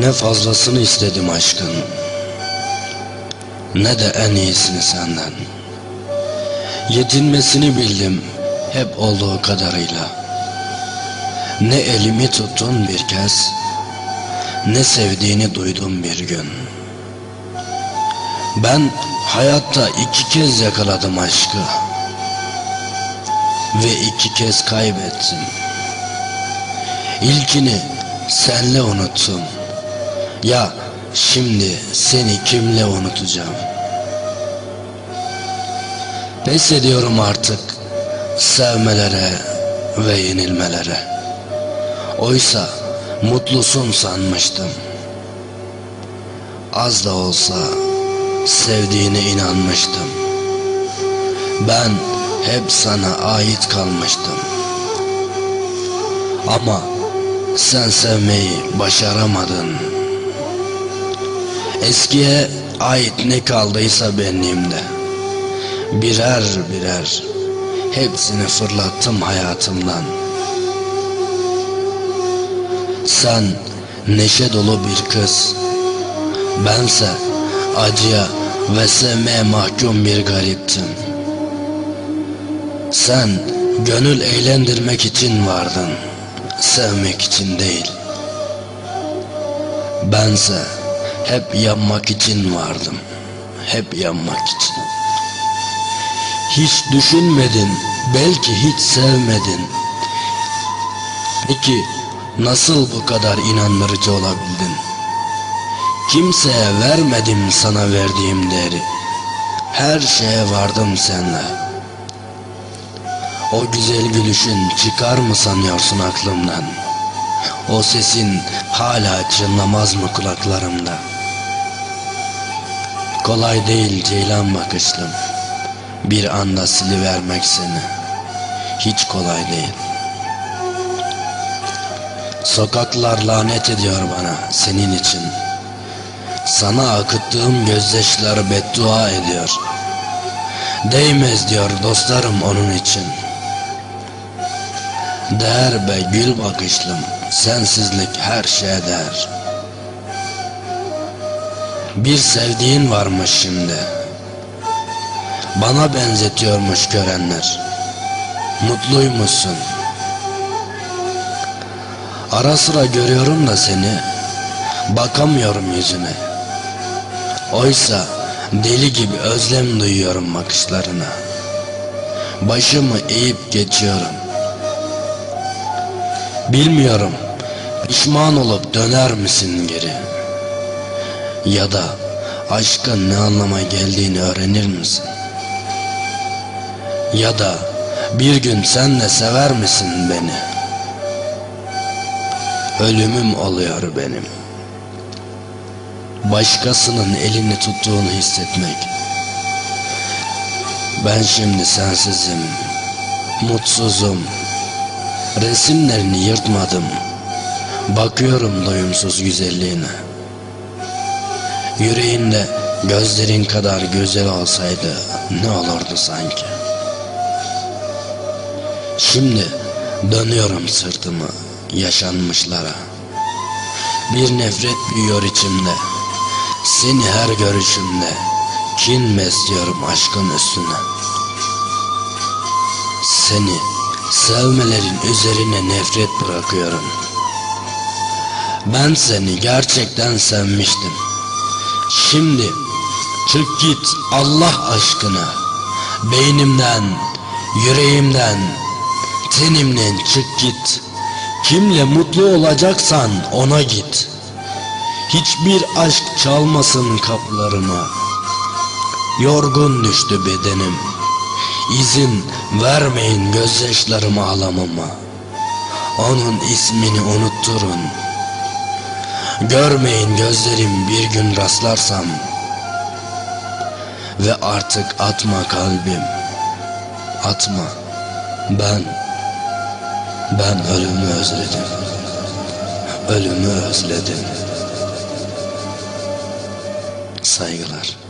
Ne fazlasını istedim aşkın Ne de en iyisini senden. Yetinmesini bildim hep olduğu kadarıyla. Ne elimi tuttun bir kez Ne sevdiğini duydum bir gün. Ben hayatta iki kez yakaladım aşkı Ve iki kez kaybettim. İlkini senle unuttum Ya şimdi seni kimle unutacağım? Pes ediyorum artık sevmelere ve yenilmelere. Oysa mutlusun sanmıştım. Az da olsa sevdiğine inanmıştım. Ben hep sana ait kalmıştım. Ama sen sevmeyi başaramadın Eskiye ait ne kaldıysa benliğimde. Birer birer hepsini fırlattım hayatımdan. Sen neşe dolu bir kız. Bense acıya ve sevmeye mahkum bir gariptim Sen gönül eğlendirmek için vardın. Sevmek için değil. Bense hep yanmak için vardım. Hep yanmak için. Hiç düşünmedin Belki hiç sevmedin. Peki nasıl bu kadar inandırıcı olabildin? Kimseye vermedim sana verdiğim değeri. Her şeye vardım senle O güzel gülüşün çıkar mı sanıyorsun aklımdan? O sesin hala çınlamaz mı kulaklarımda? Kolay değil ceylan bakışlım. Bir anda silivermek seni. Hiç kolay değil. Sokaklar lanet ediyor bana senin için. Sana akıttığım gözyaşları beddua ediyor. Değmez diyor dostlarım onun için Değer be gül bakışlım Sensizlik her şeye değer. Bir sevdiğin varmış şimdi. Bana benzetiyormuş görenler. Mutluymuşsun. Ara sıra görüyorum da seni Bakamıyorum yüzüne. Oysa deli gibi özlem duyuyorum bakışlarına. Başımı eğip geçiyorum Bilmiyorum. Pişman olup döner misin geri? Ya da aşkın ne anlama geldiğini öğrenir misin? Ya da bir gün sen de sever misin beni? Ölümüm oluyor benim. Başkasının elini tuttuğunu hissetmek. Ben şimdi sensizim Mutsuzum Resimlerini yırtmadım. Bakıyorum doyumsuz güzelliğine. Yüreğinde gözlerin kadar güzel olsaydı ne olurdu sanki? Şimdi dönüyorum sırtımı yaşanmışlara. Bir nefret büyüyor içimde. Seni her görüşümde Kin besliyorum aşkın üstüne. Seni sevmelerin üzerine nefret bırakıyorum. Ben seni gerçekten sevmiştim. Şimdi çık git Allah aşkına. Beynimden, yüreğimden, tenimden çık git. Kimle mutlu olacaksan ona git. Hiçbir aşk çalmasın kapılarıma Yorgun düştü bedenim İzin vermeyin gözyaşlarımı ağlamama Onun ismini unutturun. Görmeyin gözlerim bir gün rastlarsam. Ve artık atma kalbim. Atma. Ben ben ölümü özledim. Ölümü özledim. Saygılar